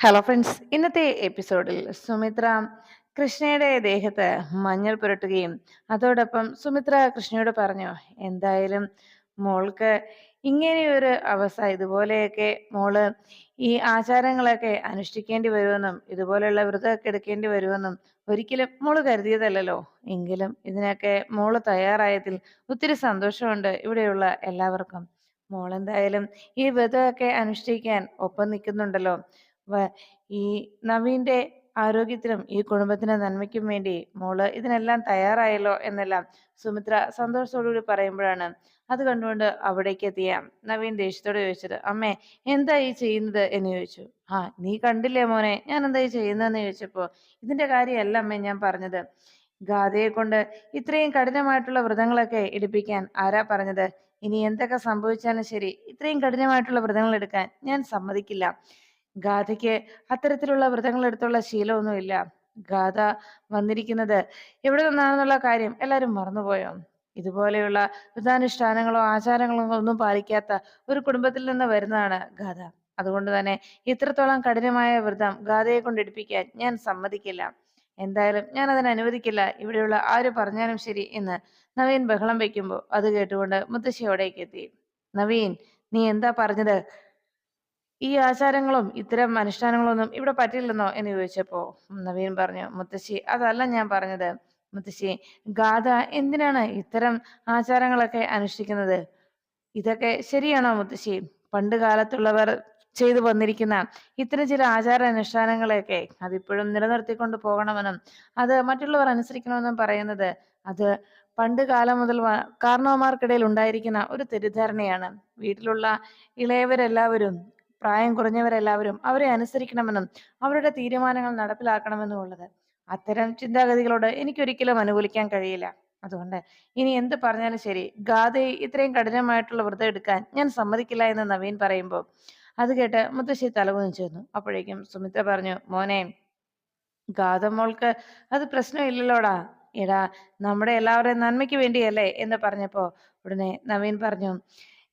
Hello friends ഇന്നത്തെ എപ്പിസോഡിൽ സുമിത്ര കൃഷ്ണയുടെ ദേഹത്ത് മഞ്ഞൾ പുരട്ടുകയും അതോടൊപ്പം സുമിത്ര കൃഷ്ണയോട് പറഞ്ഞു എന്തായാലും മോൾക്ക് ഇങ്ങനെയൊരു അവസ്ഥ ഇതുപോലെയൊക്കെ മോൾ ഈ ആചാരങ്ങളൊക്കെ അനുഷ്ഠിക്കേണ്ടി വരുമെന്നും ഇതുപോലെയുള്ള വ്രതമൊക്കെ എടുക്കേണ്ടി വരുമെന്നും ഒരിക്കലും മോൾ കരുതിയതല്ലല്ലോ. എങ്കിലും ഇതിനൊക്കെ മോൾ തയ്യാറായതിൽ ഒത്തിരി സന്തോഷമുണ്ട് ഇവിടെയുള്ള എല്ലാവർക്കും. മോളെന്തായാലും ഈ വ്രതമൊക്കെ അനുഷ്ഠിക്കാൻ ഒപ്പം നിൽക്കുന്നുണ്ടല്ലോ. ഈ നവീന്റെ ആരോഗ്യത്തിനും ഈ കുടുംബത്തിന്റെ നന്മയ്ക്കും വേണ്ടി മോൾ ഇതിനെല്ലാം തയ്യാറായല്ലോ എന്നെല്ലാം സുമിത്ര സന്തോഷത്തോടുകൂടി പറയുമ്പോഴാണ് അത് കണ്ടുകൊണ്ട് അവിടേക്ക് എത്തിയ നവീൻ ദേഷ്യത്തോട് ചോദിച്ചത് അമ്മേ എന്താ ഈ ചെയ്യുന്നത്? എന്ന് ചോദിച്ചു. ആ നീ കണ്ടില്ലേ മോനെ ഞാൻ എന്താ ഈ ചെയ്യുന്നതെന്ന് ചോദിച്ചപ്പോ ഇതിന്റെ കാര്യമല്ല അമ്മേ ഞാൻ പറഞ്ഞത്. ഗാഥയെ കൊണ്ട് ഇത്രയും കഠിനമായിട്ടുള്ള വ്രതങ്ങളൊക്കെ എടുപ്പിക്കാൻ ആരാ പറഞ്ഞത്? ഇനി എന്തൊക്കെ സംഭവിച്ചാലും ശരി ഇത്രയും കഠിനമായിട്ടുള്ള വ്രതങ്ങൾ എടുക്കാൻ ഞാൻ സമ്മതിക്കില്ല. ഗാഥയ്ക്ക് അത്തരത്തിലുള്ള വ്രതങ്ങൾ എടുത്തുള്ള ശീലമൊന്നുമില്ല. ഗാഥ വന്നിരിക്കുന്നത് എവിടെ നിന്നാണെന്നുള്ള കാര്യം എല്ലാവരും മറന്നുപോയോ? ഇതുപോലെയുള്ള വ്രതാനുഷ്ഠാനങ്ങളോ ആചാരങ്ങളോ ഒന്നും പാലിക്കാത്ത ഒരു കുടുംബത്തിൽ നിന്ന് വരുന്നതാണ് ഗാഥ. അതുകൊണ്ട് തന്നെ ഇത്രത്തോളം കഠിനമായ വ്രതം ഗാഥയെ കൊണ്ട് എടുപ്പിക്കാൻ ഞാൻ സമ്മതിക്കില്ല. എന്തായാലും ഞാൻ അതിനെ അനുവദിക്കില്ല. ഇവിടെയുള്ള ആര് പറഞ്ഞാലും ശരി എന്ന് നവീൻ ബഹളം വെക്കുമ്പോൾ അത് കേട്ടുകൊണ്ട് മുത്തശ്ശി അവിടേക്ക് എത്തി നവീൻ നീ എന്താ പറഞ്ഞത്? ഈ ആചാരങ്ങളും ഇത്തരം അനുഷ്ഠാനങ്ങളൊന്നും ഇവിടെ പറ്റില്ലെന്നോ എന്ന് ചോദിച്ചപ്പോ നവീൻ പറഞ്ഞു മുത്തശ്ശി അതല്ല ഞാൻ പറഞ്ഞത്. മുത്തശ്ശി ഗാഥ എന്തിനാണ് ഇത്തരം ആചാരങ്ങളൊക്കെ അനുഷ്ഠിക്കുന്നത്? ഇതൊക്കെ ശരിയാണോ മുത്തശ്ശി? പണ്ട് കാലത്തുള്ളവർ ചെയ്തു വന്നിരിക്കുന്ന ഇത്തരം ചില ആചാര അനുഷ്ഠാനങ്ങളെയൊക്കെ അതിപ്പോഴും നിലനിർത്തിക്കൊണ്ട് പോകണമെന്നും അത് മറ്റുള്ളവർ അനുസരിക്കണമെന്നും പറയുന്നത് അത് പണ്ട് കാലം മുതൽ കാരണവന്മാർക്കിടയിൽ ഉണ്ടായിരിക്കുന്ന ഒരു തെറ്റിദ്ധാരണയാണ്. വീട്ടിലുള്ള ഇളയവരെല്ലാവരും പ്രായം കുറഞ്ഞവരെല്ലാവരും അവരെ അനുസരിക്കണമെന്നും അവരുടെ തീരുമാനങ്ങൾ നടപ്പിലാക്കണമെന്നും ഉള്ളത് അത്തരം ചിന്താഗതികളോട് എനിക്കൊരിക്കലും അനുകൂലിക്കാൻ കഴിയില്ല. അതുകൊണ്ട് ഇനി എന്ത് പറഞ്ഞാലും ശരി. ഗാഥയെ ഇത്രയും കഠിനമായിട്ടുള്ള വ്രതം എടുക്കാൻ ഞാൻ സമ്മതിക്കില്ല എന്ന് നവീൻ പറയുമ്പോൾ അത് കേട്ട് മുത്തശ്ശി തലകുനിച്ചു ചെന്നു. അപ്പോഴേക്കും സുമിത്ര പറഞ്ഞു മോനെ ഗാഥ മോൾക്ക് അത് പ്രശ്നമില്ലല്ലോടാ. എടാ നമ്മുടെ എല്ലാവരുടെയും നന്മയ്ക്ക് വേണ്ടിയല്ലേ എന്ന് പറഞ്ഞപ്പോ ഉടനെ നവീൻ പറഞ്ഞു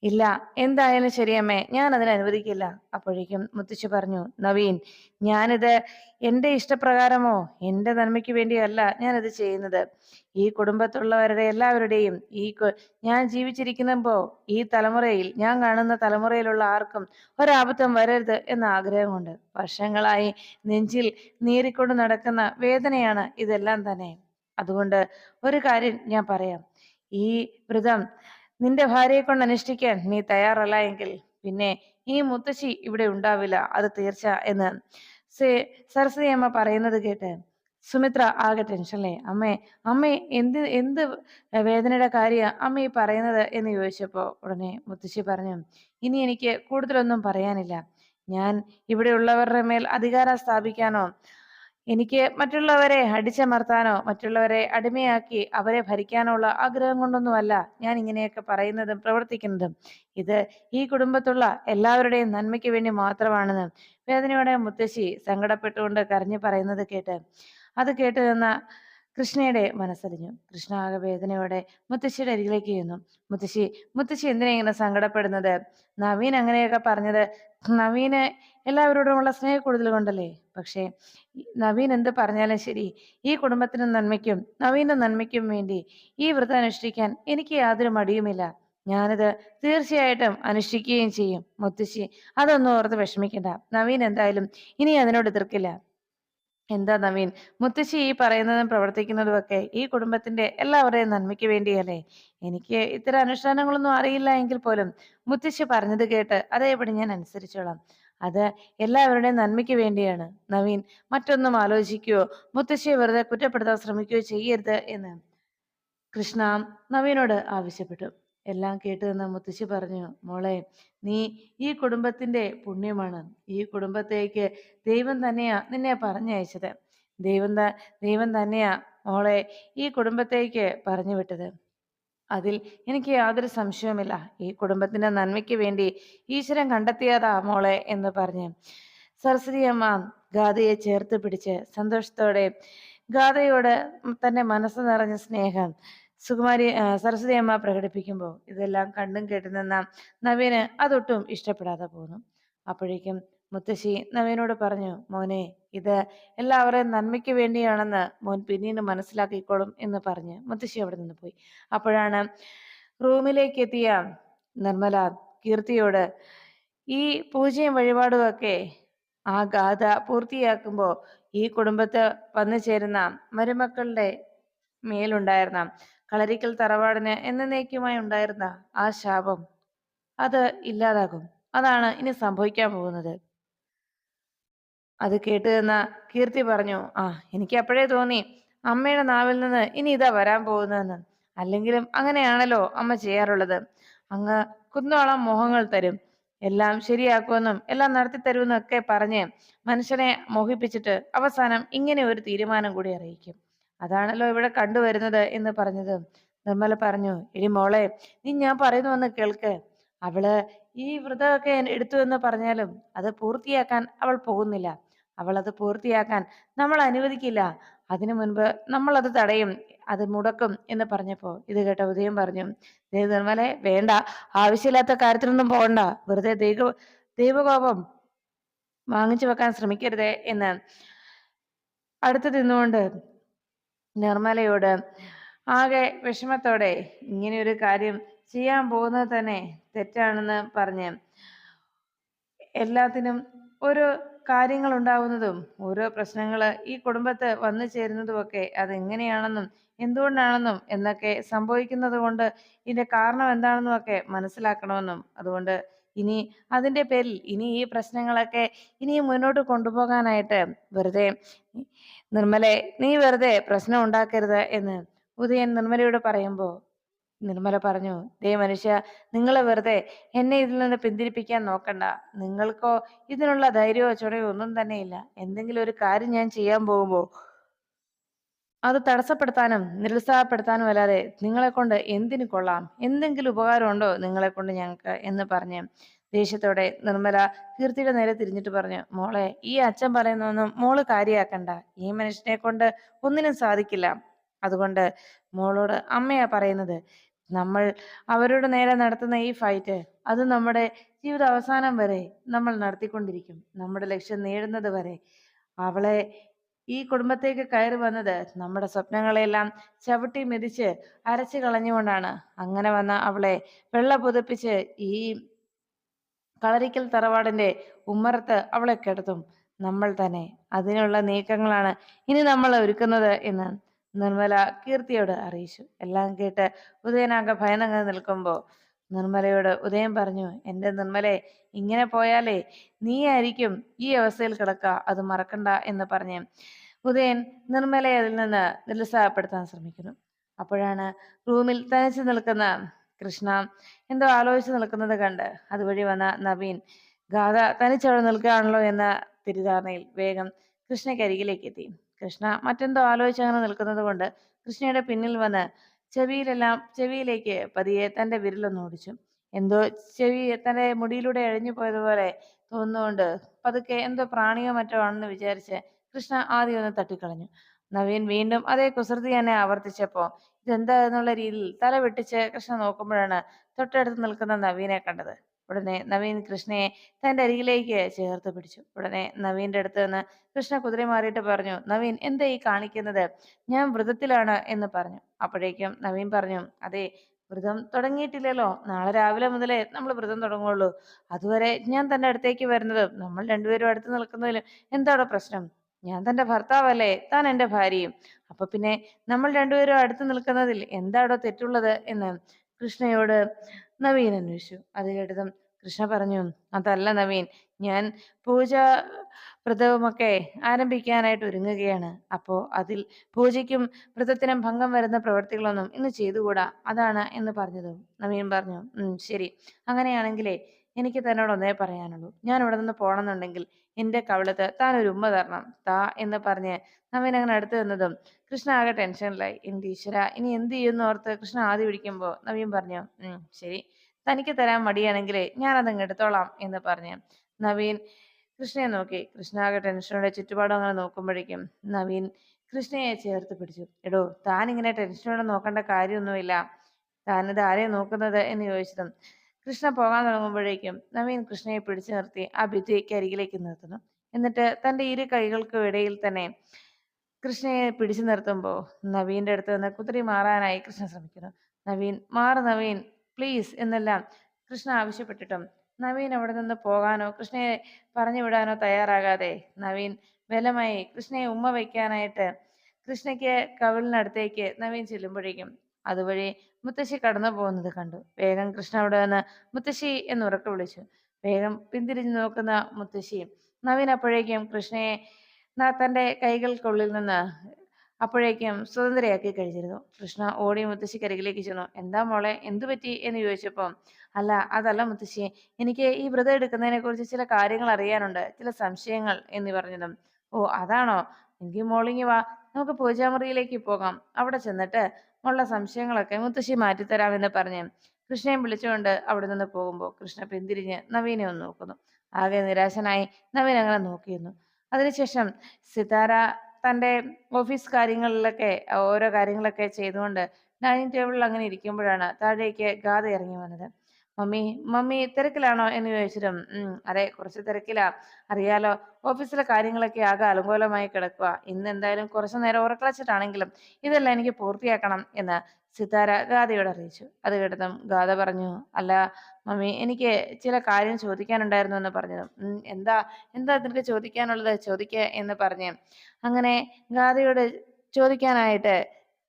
ഇല്ല എന്തായാലും ശരിയമ്മേ ഞാൻ അതിന് അനുവദിക്കില്ല. അപ്പോഴേക്കും മുത്തശ്ശി പറഞ്ഞു നവീൻ ഞാനിത് എന്റെ ഇഷ്ടപ്രകാരമോ? എന്റെ നന്മയ്ക്ക് വേണ്ടിയല്ല ഞാനിത് ചെയ്യുന്നത്. ഈ കുടുംബത്തുള്ളവരുടെ എല്ലാവരുടെയും ഈ ഞാൻ ജീവിച്ചിരിക്കുമ്പോൾ ഈ തലമുറയിൽ ഞാൻ കാണുന്ന തലമുറയിലുള്ള ആർക്കും ഒരാപത്തം വരരുത് എന്ന ആഗ്രഹമുണ്ട്. വർഷങ്ങളായി നെഞ്ചിൽ നീറിക്കൊണ്ട് നടക്കുന്ന വേദനയാണ് ഇതെല്ലാം തന്നെ. അതുകൊണ്ട് ഒരു കാര്യം ഞാൻ പറയാം. ഈ വ്രതം നിന്റെ ഭാര്യയെ കൊണ്ട് അനുഷ്ഠിക്കാൻ നീ തയ്യാറല്ല എങ്കിൽ പിന്നെ ഈ മുത്തശ്ശി ഇവിടെ ഉണ്ടാവില്ല അത് തീർച്ച എന്ന് സരസ്വതി അമ്മ പറയുന്നത് കേട്ട് സുമിത്ര ആകെ ടെൻഷനല്ലേ അമ്മേ അമ്മേ എന്ത് എന്ത് വേദനയുടെ കാര്യ അമ്മ ഈ പറയുന്നത് എന്ന് ചോദിച്ചപ്പോ ഉടനെ മുത്തശ്ശി പറഞ്ഞു ഇനി എനിക്ക് കൂടുതലൊന്നും പറയാനില്ല. ഞാൻ ഇവിടെ ഉള്ളവരുടെ മേൽ അധികാരം സ്ഥാപിക്കാനോ എനിക്ക് മറ്റുള്ളവരെ അടിച്ചമർത്താനോ മറ്റുള്ളവരെ അടിമയാക്കി അവരെ ഭരിക്കാനോ ഉള്ള ആഗ്രഹം കൊണ്ടൊന്നുമല്ല ഞാൻ ഇങ്ങനെയൊക്കെ പറയുന്നതും പ്രവർത്തിക്കുന്നതും. ഇത് ഈ കുടുംബത്തുള്ള എല്ലാവരുടെയും നന്മയ്ക്ക് വേണ്ടി മാത്രമാണെന്ന് വേദനയോടെ മുത്തശ്ശി സങ്കടപ്പെട്ടുകൊണ്ട് കരഞ്ഞു പറയുന്നത് കേട്ട്. അത് കേട്ട് നിന്ന കൃഷ്ണയുടെ മനസ്സലിഞ്ഞു. കൃഷ്ണ ആകെ വേദനയോടെ മുത്തശ്ശിയുടെ അരികിലേക്ക് ചെന്നു. മുത്തശ്ശി മുത്തശ്ശി എന്തിനാ ഇങ്ങനെ സങ്കടപ്പെടുന്നത്? നവീൻ അങ്ങനെയൊക്കെ പറഞ്ഞത് നവീന് എല്ലാവരോടുമുള്ള സ്നേഹ കൂടുതൽ കൊണ്ടല്ലേ? പക്ഷേ നവീൻ എന്ത് പറഞ്ഞാലും ശരി ഈ കുടുംബത്തിന് നന്മയ്ക്കും നവീന്റെ നന്മയ്ക്കും വേണ്ടി ഈ വ്രതം അനുഷ്ഠിക്കാൻ എനിക്ക് യാതൊരു മടിയുമില്ല. ഞാനിത് തീർച്ചയായിട്ടും അനുഷ്ഠിക്കുകയും ചെയ്യും. മുത്തശ്ശി അതൊന്നും ഓർത്ത് വിഷമിക്കണ്ട. നവീൻ എന്തായാലും ഇനി അതിനോട് എതിർക്കില്ല. എന്താ നവീൻ? മുത്തശ്ശി ഈ പറയുന്നതും പ്രവർത്തിക്കുന്നതും ഒക്കെ ഈ കുടുംബത്തിന്റെ എല്ലാവരുടെയും നന്മയ്ക്ക് വേണ്ടിയല്ലേ? എനിക്ക് ഇത്തരം അനുഷ്ഠാനങ്ങളൊന്നും അറിയില്ല എങ്കിൽ പോലും മുത്തശ്ശി പറഞ്ഞത് കേട്ട് അതേപടി ഞാൻ അനുസരിച്ചോളാം. അത് എല്ലാവരുടെയും നന്മയ്ക്ക് വേണ്ടിയാണ്. നവീൻ മറ്റൊന്നും ആലോചിക്കുകയോ മുത്തശ്ശിയെ വെറുതെ കുറ്റപ്പെടുത്താൻ ശ്രമിക്കുകയോ ചെയ്യരുത് എന്ന് കൃഷ്ണ നവീനോട് ആവശ്യപ്പെട്ടു. എല്ലാം കേട്ടു നിന്ന മുത്തശ്ശി പറഞ്ഞു മോളെ നീ ഈ കുടുംബത്തിന്റെ പുണ്യമാണ്. ഈ കുടുംബത്തേക്ക് ദൈവം തന്നെയാ നിന്നെ പറഞ്ഞയച്ചത്. ദൈവം ദൈവം തന്നെയാ മോളെ ഈ കുടുംബത്തേക്ക് പറഞ്ഞു വിട്ടത് അതിൽ എനിക്ക് യാതൊരു സംശയവുമില്ല. ഈ കുടുംബത്തിന്റെ നന്മയ്ക്ക് വേണ്ടി ഈശ്വരൻ കണ്ടെത്തിയതാ മോളെ എന്ന് പറഞ്ഞു സരസ്വതി അമ്മ ഗാഥയെ ചേർത്ത് പിടിച്ച് സന്തോഷത്തോടെ ഗാഥയോട് തന്നെ മനസ്സ് നിറഞ്ഞ സ്നേഹം സുകുമാരി സരസ്വതി അമ്മ പ്രകടിപ്പിക്കുമ്പോൾ ഇതെല്ലാം കണ്ടും കേട്ടു നിന്ന നവീന് അതൊട്ടും ഇഷ്ടപ്പെടാതെ പോന്നു. അപ്പോഴേക്കും മുത്തശ്ശി നവീനോട് പറഞ്ഞു മോനെ ഇത് എല്ലാവരെയും നന്മയ്ക്ക് വേണ്ടിയാണെന്ന് മോൻ പിന്നീട് മനസ്സിലാക്കിക്കോളും എന്ന് പറഞ്ഞ് മുത്തശ്ശി അവിടെ നിന്ന് പോയി. അപ്പോഴാണ് റൂമിലേക്ക് എത്തിയ നിർമ്മല കീർത്തിയോട് ഈ പൂജയും വഴിപാടും ഒക്കെ ആ ഗാഥ പൂർത്തിയാക്കുമ്പോൾ ഈ കുടുംബത്ത് വന്നു ചേരുന്ന മരുമക്കളുടെ മേലുണ്ടായിരുന്ന കളരിക്കൽ തറവാടിന് എന്നേക്കുമായി ഉണ്ടായിരുന്ന ആ ശാപം അത് ഇല്ലാതാകും. അതാണ് ഇനി സംഭവിക്കാൻ പോകുന്നത്. അത് കേട്ട് നിന്ന കീർത്തി പറഞ്ഞു ആ എനിക്ക് അപ്പോഴേ തോന്നി അമ്മയുടെ നാവിൽ നിന്ന് ഇനി ഇതാ വരാൻ പോകുന്നതെന്ന്. അല്ലെങ്കിലും അങ്ങനെയാണല്ലോ അമ്മ ചെയ്യാറുള്ളത്. അങ്ങ് കുന്നോളം മോഹങ്ങൾ തരും. എല്ലാം ശരിയാക്കുമെന്നും എല്ലാം നടത്തി തരുമെന്നും ഒക്കെ പറഞ്ഞ് മനുഷ്യനെ മോഹിപ്പിച്ചിട്ട് അവസാനം ഇങ്ങനെ ഒരു തീരുമാനം കൂടി അറിയിക്കും. അതാണല്ലോ ഇവിടെ കണ്ടുവരുന്നത് എന്ന് പറഞ്ഞത്. നിർമ്മല പറഞ്ഞു ഇനി മോളെ നീ ഞാൻ പറയുന്നു കേൾക്ക്. അവൾ ഈ വ്രതമൊക്കെ എടുത്തു എന്ന് പറഞ്ഞാലും അത് പൂർത്തിയാക്കാൻ അവൾ പോകുന്നില്ല. അവൾ അത് പൂർത്തിയാക്കാൻ നമ്മൾ അനുവദിക്കില്ല. അതിനു മുൻപ് നമ്മൾ അത് തടയും അത് മുടക്കും എന്ന് പറഞ്ഞപ്പോ ഇത് കേട്ട ഉദയം പറഞ്ഞു നിർമ്മലെ വേണ്ട. ആവശ്യമില്ലാത്ത കാര്യത്തിനൊന്നും പോകണ്ട. വെറുതെ ദൈവ ദൈവകോപം വാങ്ങിച്ചു വെക്കാൻ ശ്രമിക്കരുതേ എന്ന് അടുത്ത് നിന്നുകൊണ്ട് നിർമ്മലയോട് ആകെ വിഷമത്തോടെ ഇങ്ങനെ ഒരു കാര്യം ചെയ്യാൻ പോകുന്നത് തന്നെ തെറ്റാണെന്ന് പറഞ്ഞ് എല്ലാത്തിനും ഒരു കാര്യങ്ങൾ ഉണ്ടാവുന്നതും ഓരോ പ്രശ്നങ്ങൾ ഈ കുടുംബത്ത് വന്നു ചേരുന്നതും ഒക്കെ അതെങ്ങനെയാണെന്നും എന്തുകൊണ്ടാണെന്നും എന്നൊക്കെ സംഭവിക്കുന്നത് കൊണ്ട് ഇതിന്റെ കാരണം എന്താണെന്നും ഒക്കെ മനസ്സിലാക്കണമെന്നും അതുകൊണ്ട് ഇനി അതിന്റെ പേരിൽ ഇനി ഈ പ്രശ്നങ്ങളൊക്കെ ഇനി മുന്നോട്ട് കൊണ്ടുപോകാനായിട്ട് വെറുതെ നിർമ്മലെ നീ വെറുതെ പ്രശ്നം ഉണ്ടാക്കരുത് എന്ന് ഉദയൻ നിർമ്മലയോട് പറയുമ്പോൾ നിർമ്മല പറഞ്ഞു ദേ മനുഷ്യ നിങ്ങളെ വെറുതെ എന്നെ ഇതിൽ നിന്ന് പിന്തിരിപ്പിക്കാൻ നോക്കണ്ട. നിങ്ങൾക്കോ ഇതിനുള്ള ധൈര്യമോ ചുണയോ ഒന്നും തന്നെയില്ല. എന്തെങ്കിലും ഒരു കാര്യം ഞാൻ ചെയ്യാൻ പോകുമ്പോൾ അത് തടസ്സപ്പെടുത്താനും നിരുത്സാഹപ്പെടുത്താനും അല്ലാതെ നിങ്ങളെ കൊണ്ട് എന്തിനു കൊള്ളാം? എന്തെങ്കിലും ഉപകാരമുണ്ടോ നിങ്ങളെ കൊണ്ട് ഞങ്ങൾക്ക്? എന്ന് പറഞ്ഞ് ദേഷ്യത്തോടെ നിർമ്മല കീർത്തിയുടെ നേരെ തിരിഞ്ഞിട്ട് പറഞ്ഞു മോളെ ഈ അച്ഛൻ പറയുന്നൊന്നും മോൾ കാര്യാക്കണ്ട. ഈ മനുഷ്യനെ കൊണ്ട് ഒന്നിനും സാധിക്കില്ല. അതുകൊണ്ട് മോളോട് അമ്മയാ പറയുന്നത്. നമ്മൾ അവരോട് നേരെ നടത്തുന്ന ഈ ഫൈറ്റ് അത് നമ്മുടെ ജീവിത അവസാനം വരെ നമ്മൾ നടത്തിക്കൊണ്ടിരിക്കും. നമ്മുടെ ലക്ഷ്യം നേടുന്നത് വരെ. അവളെ ഈ കുടുംബത്തേക്ക് കയറി വന്നത് നമ്മുടെ സ്വപ്നങ്ങളെല്ലാം ചവിട്ടി മെതിച്ച് അരച്ചു കളഞ്ഞുകൊണ്ടാണ്. അങ്ങനെ വന്ന അവളെ വെള്ള പുതപ്പിച്ച് ഈ കളരിക്കൽ തറവാടിന്റെ ഉമ്മറത്ത് അവളെ കിടത്തും. നമ്മൾ തന്നെ അതിനുള്ള നീക്കങ്ങളാണ് ഇനി നമ്മൾ ഒരുക്കുന്നത് എന്ന് നിർമ്മല കീർത്തിയോട് അറിയിച്ചു. എല്ലാം കേട്ട് ഉദയനാകെ ഭയന്നങ്ങ് നിൽക്കുമ്പോൾ നിർമ്മലയോട് ഉദയം പറഞ്ഞു എന്റെ നിർമ്മലെ ഇങ്ങനെ പോയാലേ നീ ആയിരിക്കും ഈ അവസ്ഥയിൽ കിടക്ക അത് മറക്കണ്ട എന്ന് പറഞ്ഞു ഉദയൻ നിർമ്മലയെ അതിൽ നിന്ന് നിരുത്സാഹപ്പെടുത്താൻ ശ്രമിക്കുന്നു. അപ്പോഴാണ് റൂമിൽ തനിച്ച് നിൽക്കുന്ന കൃഷ്ണ എന്തോ ആലോചിച്ച് നിൽക്കുന്നത് കണ്ട് അതുവഴി വന്ന നവീൻ ഗാഥ തനിച്ചവിടെ നിൽക്കുകയാണല്ലോ എന്ന തിരിധാരണയിൽ വേഗം കൃഷ്ണയ്ക്കരികിലേക്ക് എത്തി. കൃഷ്ണ മറ്റെന്തോ ആലോചിച്ച് അങ്ങനെ നിൽക്കുന്നത് കൊണ്ട് കൃഷ്ണയുടെ പിന്നിൽ വന്ന് ചെവിയിലെല്ലാം ചെവിയിലേക്ക് പതിയെ തന്റെ വിരലൊന്ന് ഓടിച്ചു. എന്തോ ചെവി തന്റെ മുടിയിലൂടെ അഴിഞ്ഞു പോയതുപോലെ തോന്നുന്നുകൊണ്ട് പതുക്കെ എന്തോ പ്രാണിയോ മറ്റോ ആണെന്ന് വിചാരിച്ച് കൃഷ്ണ ആദ്യം ഒന്ന് തട്ടിക്കളഞ്ഞു. നവീൻ വീണ്ടും അതേ കുസൃതി തന്നെ ആവർത്തിച്ചപ്പോ ഇതെന്താ എന്നുള്ള രീതിയിൽ തല വെട്ടിച്ച് കൃഷ്ണ നോക്കുമ്പോഴാണ് തൊട്ടടുത്ത് നിൽക്കുന്ന നവീനെ കണ്ടത്. ഉടനെ നവീൻ കൃഷ്ണയെ തന്റെ അരികിലേക്ക് ചേർത്ത് പിടിച്ചു. ഉടനെ നവീന്റെ അടുത്ത് നിന്ന് കൃഷ്ണ കുതിര മാറിയിട്ട് പറഞ്ഞു നവീൻ എന്താ ഈ കാണിക്കുന്നത്? ഞാൻ വ്രതത്തിലാണ് എന്ന് പറഞ്ഞു. അപ്പോഴേക്കും നവീൻ പറഞ്ഞു അതെ വ്രതം തുടങ്ങിയിട്ടില്ലല്ലോ. നാളെ രാവിലെ മുതലേ നമ്മൾ വ്രതം തുടങ്ങുള്ളൂ അതുവരെ ഞാൻ തന്റെ അടുത്തേക്ക് വരുന്നത് നമ്മൾ രണ്ടുപേരും അടുത്ത് നിൽക്കുന്നതിലും എന്താണ് പ്രശ്നം? ഞാൻ തന്റെ ഭർത്താവല്ലേ? താൻ എന്റെ ഭാര്യയും. അപ്പൊ പിന്നെ നമ്മൾ രണ്ടുപേരും അടുത്ത് നിൽക്കുന്നതിൽ എന്താണോ തെറ്റുള്ളത്? എന്ന് കൃഷ്ണയോട് നവീൻ അന്വേഷിച്ചു. അത് കേട്ടതും കൃഷ്ണ പറഞ്ഞു അതല്ല നവീൻ ഞാൻ പൂജ വ്രതവുമൊക്കെ ആരംഭിക്കാനായിട്ട് ഒരുങ്ങുകയാണ്. അപ്പോ അതിൽ പൂജയ്ക്കും വ്രതത്തിനും ഭംഗം വരുന്ന പ്രവൃത്തികളൊന്നും ഇന്ന് ചെയ്തുകൂടാ? അതാണ് എന്ന് പറഞ്ഞതും നവീൻ പറഞ്ഞു. ശരി. അങ്ങനെയാണെങ്കിലേ എനിക്ക് തന്നോട് ഒന്നേ പറയാനുള്ളൂ. ഞാൻ ഇവിടെ നിന്ന് പോകണമെന്നുണ്ടെങ്കിൽ എന്റെ കവിളത്ത് താൻ ഒരു ഉമ്മ തരണം. താ എന്ന് പറഞ്ഞ് നവീൻ അങ്ങനെ അടുത്ത് നിന്നതും കൃഷ്ണ ആകെ ടെൻഷനിലായി. എന്റെ ഈശ്വര ഇനി എന്ത് ചെയ്യുന്ന ഓർത്ത് കൃഷ്ണ ആദ്യം പിടിക്കുമ്പോൾ നവീൻ പറഞ്ഞു ശരി. തനിക്ക് തരാൻ മടിയാണെങ്കിൽ ഞാൻ അതങ്ങ് എടുത്തോളാം എന്ന് പറഞ്ഞ് നവീൻ കൃഷ്ണയെ നോക്കി. കൃഷ്ണ ആകെ ടെൻഷനോടെ ചുറ്റുപാടും അങ്ങനെ നോക്കുമ്പോഴേക്കും നവീൻ കൃഷ്ണയെ ചേർത്ത് പിടിച്ചു. എടോ താൻ ഇങ്ങനെ ടെൻഷനോടെ നോക്കേണ്ട കാര്യമൊന്നുമില്ല. താനിത് ആരെയും നോക്കുന്നത്? എന്ന് ചോദിച്ചതും കൃഷ്ണ പോകാൻ തുടങ്ങുമ്പോഴേക്കും നവീൻ കൃഷ്ണയെ പിടിച്ചു നിർത്തി ആ ഭിത്തിക്ക് അരികിലേക്ക് നിർത്തുന്നു. എന്നിട്ട് തന്റെ ഇരു കൈകൾക്കും ഇടയിൽ തന്നെ കൃഷ്ണയെ പിടിച്ചു നിർത്തുമ്പോൾ നവീന്റെ അടുത്ത് നിന്ന് കുതിരി മാറാനായി കൃഷ്ണ ശ്രമിക്കുന്നു. നവീൻ മാറ് നവീൻ പ്ലീസ് എന്നെല്ലാം കൃഷ്ണ ആവശ്യപ്പെട്ടിട്ടും നവീൻ അവിടെ നിന്ന് പോകാനോ കൃഷ്ണയെ പറഞ്ഞു വിടാനോ തയ്യാറാകാതെ നവീൻ ബലമായി കൃഷ്ണയെ ഉമ്മ വയ്ക്കാനായിട്ട് കൃഷ്ണയ്ക്ക് കവിളിനടുത്തേക്ക് നവീൻ ചെല്ലുമ്പോഴേക്കും അതുവഴി മുത്തശ്ശി കടന്നു പോകുന്നത് കണ്ടു. വേഗം കൃഷ്ണ അവിടെ നിന്ന് മുത്തശ്ശി എന്ന് ഉറക്കെ വിളിച്ചു. വേഗം പിന്തിരിഞ്ഞു നോക്കുന്ന മുത്തശ്ശി നവീൻ അപ്പോഴേക്കും കൃഷ്ണയെ തന്റെ കൈകൾക്കുള്ളിൽ നിന്ന് അപ്പോഴേക്കും സ്വതന്ത്രയാക്കി കഴിഞ്ഞിരുന്നു. കൃഷ്ണ ഓടി മുത്തശ്ശിക്കരികിലേക്ക് ചെന്നു. എന്താ മോളെ എന്തു പറ്റി? എന്ന് ചോദിച്ചപ്പോൾ അല്ല അതല്ല മുത്തശ്ശി എനിക്ക് ഈ വ്രതം എടുക്കുന്നതിനെ കുറിച്ച് ചില കാര്യങ്ങൾ അറിയാനുണ്ട് ചില സംശയങ്ങൾ എന്ന് പറഞ്ഞതും ഓ അതാണോ? എങ്കിൽ മോളിങ്ങി വാ നമുക്ക് പൂജാമുറിയിലേക്ക് പോകാം. അവിടെ ചെന്നിട്ട് ഉള്ള സംശയങ്ങളൊക്കെ മുത്തശ്ശി മാറ്റിത്തരാമെന്ന് പറഞ്ഞ് കൃഷ്ണയെ വിളിച്ചുകൊണ്ട് അവിടെ നിന്ന് പോകുമ്പോൾ കൃഷ്ണ പിന്തിരിഞ്ഞ് നവീനെ ഒന്ന് നോക്കുന്നു. ആകെ നിരാശനായി നവീൻ അങ്ങനെ നോക്കിയിരുന്നു. അതിനുശേഷം സിതാര തന്റെ ഓഫീസ് കാര്യങ്ങളിലൊക്കെ ഓരോ കാര്യങ്ങളൊക്കെ ചെയ്തുകൊണ്ട് ഡൈനിങ് ടേബിളിൽ അങ്ങനെ ഇരിക്കുമ്പോഴാണ് താഴേക്ക് ഗാഥ ഇറങ്ങി വന്നത്. മമ്മി മമ്മി തിരക്കിലാണോ? എന്ന് ചോദിച്ചിട്ടും അതെ കുറച്ച് തിരക്കിലാ. അറിയാലോ ഓഫീസിലെ കാര്യങ്ങളൊക്കെ ആകെ അലങ്കോലമായി കിടക്കുക ഇന്ന് എന്തായാലും കുറച്ചു നേരം ഉറക്കളച്ചിട്ടാണെങ്കിലും ഇതെല്ലാം എനിക്ക് പൂർത്തിയാക്കണം എന്ന് സിതാര ഗാഥയോട് അറിയിച്ചു. അത് കേട്ടതും ഗാഥ പറഞ്ഞു അല്ല മമ്മി എനിക്ക് ചില കാര്യം ചോദിക്കാനുണ്ടായിരുന്നു എന്ന് പറഞ്ഞതും എന്താ എന്താ നിനക്ക് ചോദിക്കാനുള്ളത്? ചോദിക്ക എന്ന് പറഞ്ഞ് അങ്ങനെ ഗാഥയോട് ചോദിക്കാനായിട്ട്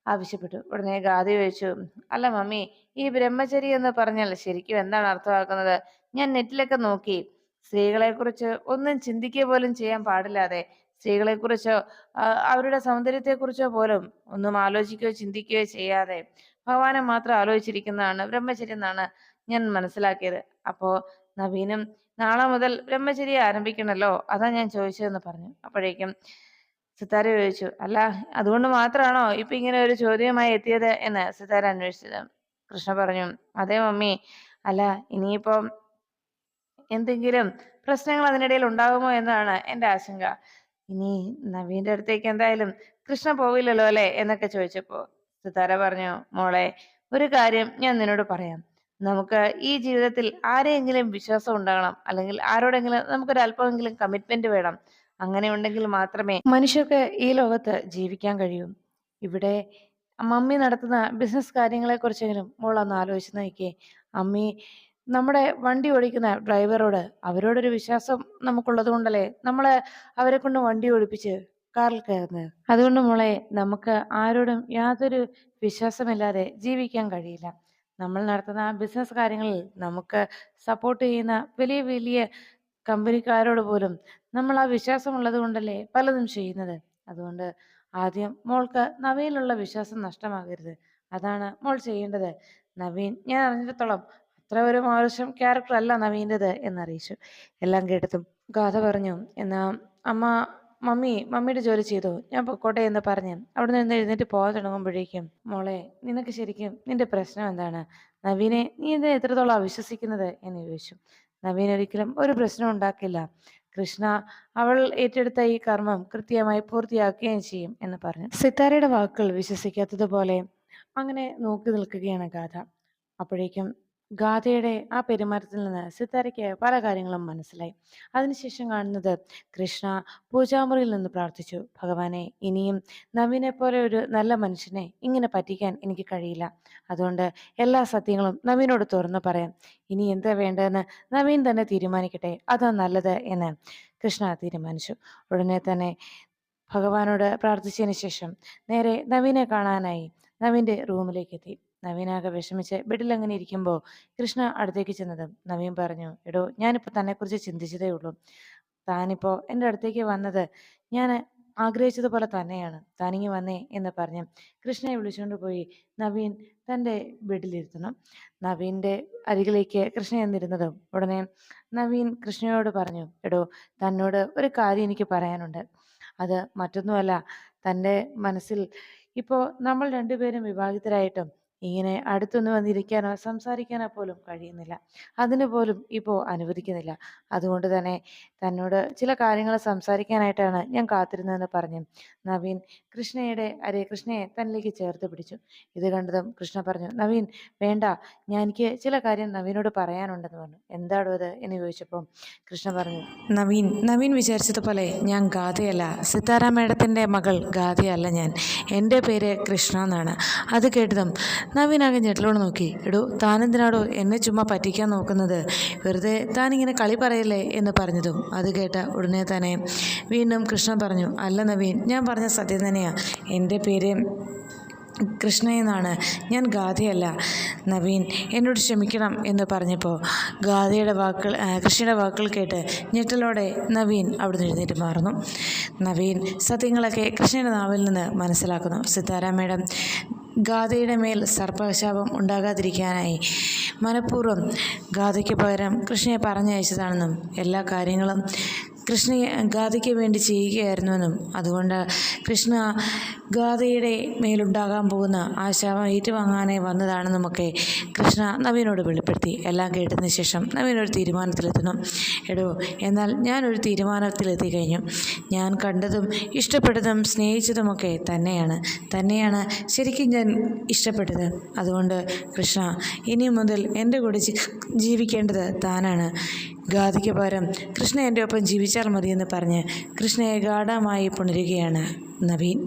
ആവശ്യപ്പെട്ടു. ഉടനെ ഗാഥ ചോദിച്ചു അല്ല മമ്മി ഈ ബ്രഹ്മചരി എന്ന് പറഞ്ഞാൽ ശരിക്കും എന്താണ് അർത്ഥമാക്കുന്നത്? ഞാൻ നെറ്റിലൊക്കെ നോക്കി. സ്ത്രീകളെക്കുറിച്ച് ഒന്നും ചിന്തിക്കുക പോലും ചെയ്യാൻ പാടില്ലാതെ സ്ത്രീകളെക്കുറിച്ചോ അവരുടെ സൗന്ദര്യത്തെക്കുറിച്ചോ പോലും ഒന്നും ആലോചിക്കുകയോ ചിന്തിക്കുകയോ ചെയ്യാതെ ഭഗവാനെ മാത്രം ആലോചിച്ചിരിക്കുന്നതാണ് ബ്രഹ്മചര്യം എന്നാണ് ഞാൻ മനസ്സിലാക്കിയത്. അപ്പോ നവീനും നാളെ മുതൽ ബ്രഹ്മചര്യം ആരംഭിക്കണല്ലോ? അതാ ഞാൻ ചോദിച്ചതെന്ന് പറഞ്ഞു. അപ്പോഴേക്കും സിത്താര ചോദിച്ചു അല്ല അതുകൊണ്ട് മാത്രമാണോ ഇപ്പൊ ഇങ്ങനെ ഒരു ചോദ്യമായി എത്തിയത്? എന്ന് സിത്താര അന്വേഷിച്ചത്. കൃഷ്ണ പറഞ്ഞു അതെ മമ്മി. അല്ല ഇനിയിപ്പം എന്തെങ്കിലും പ്രശ്നങ്ങൾ അതിനിടയിൽ ഉണ്ടാകുമോ എന്നാണ് എന്റെ ആശങ്ക. ഇനി നവീന്റെ അടുത്തേക്ക് എന്തായാലും കൃഷ്ണ പോവില്ലല്ലോ അല്ലെ? എന്നൊക്കെ ചോദിച്ചപ്പോ സിതാര പറഞ്ഞു മോളെ ഒരു കാര്യം ഞാൻ നിന്നോട് പറയാം. നമുക്ക് ഈ ജീവിതത്തിൽ ആരെയെങ്കിലും വിശ്വാസം ഉണ്ടാകണം. അല്ലെങ്കിൽ ആരോടെങ്കിലും നമുക്കൊരു അല്പമെങ്കിലും കമ്മിറ്റ്മെന്റ് വേണം. അങ്ങനെ ഉണ്ടെങ്കിൽ മാത്രമേ മനുഷ്യർക്ക് ഈ ലോകത്ത് ജീവിക്കാൻ കഴിയൂ. ഇവിടെ മമ്മി നടത്തുന്ന ബിസിനസ് കാര്യങ്ങളെ കുറിച്ചെങ്കിലും മോൾ ഒന്ന് ആലോചിച്ച് നോക്കിയേ. അമ്മി നമ്മുടെ വണ്ടി ഓടിക്കുന്ന ഡ്രൈവറോട് അവരോടൊരു വിശ്വാസം നമുക്കുള്ളത് കൊണ്ടല്ലേ നമ്മളെ അവരെ കൊണ്ട് വണ്ടി ഓടിപ്പിച്ച് കാറിൽ കയറുന്നത്? അതുകൊണ്ട് മോളെ നമുക്ക് ആരോടും യാതൊരു വിശ്വാസമില്ലാതെ ജീവിക്കാൻ കഴിയില്ല. നമ്മൾ നടത്തുന്ന ബിസിനസ് കാര്യങ്ങളിൽ നമുക്ക് സപ്പോർട്ട് ചെയ്യുന്ന വലിയ വലിയ കമ്പനിക്കാരോട് പോലും നമ്മൾ ആ വിശ്വാസമുള്ളത് കൊണ്ടല്ലേ പലതും ചെയ്യുന്നത്. അതുകൊണ്ട് ആദ്യം മോൾക്ക് നവീനിലുള്ള വിശ്വാസം നഷ്ടമാകരുത്. അതാണ് മോൾ ചെയ്യേണ്ടത്. നവീൻ ഞാൻ അറിഞ്ഞിടത്തോളം അത്ര ഒരു മോശം ക്യാരക്ടർ അല്ല നവീന്റെത് എന്നറിയിച്ചു എല്ലാം കേട്ടതും ഗാഥ പറഞ്ഞു എന്നാ അമ്മ മമ്മി മമ്മിയുടെ ജോലി ചെയ്തു. ഞാൻ പൊക്കോട്ടെ എന്ന് പറഞ്ഞ് അവിടെ നിന്ന് എഴുന്നേറ്റ് പോകാൻ തുടങ്ങുമ്പോഴേക്കും മോളെ നിനക്ക് ശരിക്കും നിന്റെ പ്രശ്നം എന്താണ്? നവീനെ നീ എന്തിനാ എത്രത്തോളം അവിശ്വസിക്കുന്നത് എന്ന് ചോദിച്ചു. നവീൻ ഒരിക്കലും ഒരു പ്രശ്നം ഉണ്ടാക്കില്ല. കൃഷ്ണ അവൾ ഏറ്റെടുത്ത ഈ കർമ്മം കൃത്യമായി പൂർത്തിയാക്കുകയും ചെയ്യും എന്ന് പറഞ്ഞു. സിത്താരയുടെ വാക്കുകൾ വിശ്വസിക്കാത്തതുപോലെ അങ്ങനെ നോക്കി നിൽക്കുകയാണ് ഗാഥ. അപ്പോഴേക്കും ഗാഥയുടെ ആ പെരുമാറ്റത്തിൽ നിന്ന് സിത്താരയ്ക്ക് പല കാര്യങ്ങളും മനസ്സിലായി. അതിനുശേഷം കാണുന്നത് കൃഷ്ണ പൂജാമുറിയിൽ നിന്ന് പ്രാർത്ഥിച്ചു ഭഗവാനെ ഇനിയും നവീനെ പോലെ ഒരു നല്ല മനുഷ്യനെ ഇങ്ങനെ പറ്റിക്കാൻ എനിക്ക് കഴിയില്ല. അതുകൊണ്ട് എല്ലാ സത്യങ്ങളും നവീനോട് തുറന്നു പറയാം. ഇനി എന്താ വേണ്ടതെന്ന് നവീൻ തന്നെ തീരുമാനിക്കട്ടെ. അതാ നല്ലത് എന്ന് കൃഷ്ണ തീരുമാനിച്ചു. ഉടനെ തന്നെ ഭഗവാനോട് പ്രാർത്ഥിച്ചതിന് ശേഷം നേരെ നവീനെ കാണാനായി നവീന്റെ റൂമിലേക്ക് എത്തി. നവീനാകെ വിഷമിച്ച് ബെഡിൽ അങ്ങനെ ഇരിക്കുമ്പോൾ കൃഷ്ണ അടുത്തേക്ക് ചെന്നതും. നവീൻ പറഞ്ഞു എടോ ഞാനിപ്പോൾ തന്നെക്കുറിച്ച് ചിന്തിച്ചതേ ഉള്ളൂ. താനിപ്പോ എന്റെ അടുത്തേക്ക് വന്നത് ഞാൻ ആഗ്രഹിച്ചതുപോലെ തന്നെയാണ്. താനിങ്ങി വന്നേ എന്ന് പറഞ്ഞ് കൃഷ്ണയെ വിളിച്ചുകൊണ്ട് പോയി നവീൻ തന്റെ ബെഡിലിരുത്തുന്നു. നവീന്റെ അരികിലേക്ക് കൃഷ്ണ എന്നിരുന്നതും. ഉടനെ നവീൻ കൃഷ്ണയോട് പറഞ്ഞു എടോ തന്നോട് ഒരു കാര്യം എനിക്ക് പറയാനുണ്ട്. അത് മറ്റൊന്നുമല്ല. തന്റെ മനസ്സിൽ ഇപ്പോൾ നമ്മൾ രണ്ടുപേരും വിവാഹിതരായിട്ടും ഇങ്ങനെ അടുത്തൊന്ന് വന്നിരിക്കാനോ സംസാരിക്കാനോ പോലും കഴിയുന്നില്ല. അതിന് പോലും ഇപ്പോൾ അനുവദിക്കുന്നില്ല. അതുകൊണ്ട് തന്നെ തന്നോട് ചില കാര്യങ്ങൾ സംസാരിക്കാനായിട്ടാണ് ഞാൻ കാത്തിരുന്നതെന്ന് പറഞ്ഞു. നവീൻ കൃഷ്ണയുടെ അരെ കൃഷ്ണയെ തന്നിലേക്ക് ചേർത്ത് പിടിച്ചു. ഇത് കണ്ടതും കൃഷ്ണ പറഞ്ഞു നവീൻ വേണ്ട. ഞാൻ എനിക്ക് ചില കാര്യം നവീനോട് പറയാനുണ്ടെന്ന് പറഞ്ഞു. എന്താണോ അത് എന്ന് ചോദിച്ചപ്പോൾ കൃഷ്ണ പറഞ്ഞു നവീൻ നവീൻ വിചാരിച്ചതുപോലെ ഞാൻ ഗാഥയല്ല. സിത്താര മേഡത്തിന്റെ മകൾ ഗാഥയല്ല ഞാൻ. എന്റെ പേര് കൃഷ്ണ എന്നാണ്. അത് കേട്ടതും നവീൻ ആകെ ഞെട്ടലോട് നോക്കി. എടോ താനെന്തിനാടോ എന്നെ ചുമ്മാ പറ്റിക്കാൻ നോക്കുന്നത്? വെറുതെ താനിങ്ങനെ കളി പറയല്ലേ എന്ന് പറഞ്ഞതും. അത് കേട്ട ഉടനെ തന്നെ വീണ്ടും കൃഷ്ണൻ പറഞ്ഞു അല്ല നവീൻ ഞാൻ പറഞ്ഞ സത്യം തന്നെയാണ് എന്റെ പേര് കൃഷ്ണ എന്നാണ്. ഞാൻ ഗാഥയല്ല. നവീൻ എന്നോട് ക്ഷമിക്കണം എന്ന് പറഞ്ഞപ്പോൾ ഗാഥയുടെ വാക്കുകൾ കൃഷ്ണയുടെ വാക്കുകൾ കേട്ട് ഞെട്ടലോടെ നവീൻ അവിടുന്ന് എഴുന്നേറ്റ് മാറുന്നു. നവീൻ സത്യങ്ങളൊക്കെ കൃഷ്ണയുടെ നാവിൽ നിന്ന് മനസ്സിലാക്കുന്നു. സിത്താര മേഡം ഗാഥയുടെ മേൽ സർപ്പശാപം ഉണ്ടാകാതിരിക്കാനായി. മനഃപൂർവം ഗാഥയ്ക്ക് പകരം കൃഷ്ണയെ പറഞ്ഞയച്ചതാണെന്നും എല്ലാ കാര്യങ്ങളും കൃഷ്ണയെ ഗാഥയ്ക്ക് വേണ്ടി ചെയ്യുകയായിരുന്നുവെന്നും അതുകൊണ്ട് കൃഷ്ണ ഗാഥയുടെ മേലുണ്ടാകാൻ പോകുന്ന ആ ശവം ഏറ്റുവാങ്ങാനായി വന്നതാണെന്നുമൊക്കെ കൃഷ്ണ നവീനോട് വെളിപ്പെടുത്തി. എല്ലാം കേട്ടതിന് ശേഷം നവീൻ ഒരു തീരുമാനത്തിലെത്തുന്നു. എടോ എന്നാൽ ഞാനൊരു തീരുമാനത്തിലെത്തി കഴിഞ്ഞു. ഞാൻ കണ്ടതും ഇഷ്ടപ്പെട്ടതും സ്നേഹിച്ചതുമൊക്കെ തന്നെയാണ്. തന്നെയാണ് ശരിക്കും ഞാൻ ഇഷ്ടപ്പെട്ടത്. അതുകൊണ്ട് കൃഷ്ണ ഇനി മുതൽ എന്റെ കൂടെ ജീവിക്കേണ്ടത് താനാണ്. ഗാഥയ്ക്ക് പകരം കൃഷ്ണ എന്റെ ഒപ്പം ജീവിച്ചാൽ മതിയെന്ന് പറഞ്ഞ് കൃഷ്ണയെ ഗാഠമായി പുണരുകയാണ് നവീൻ.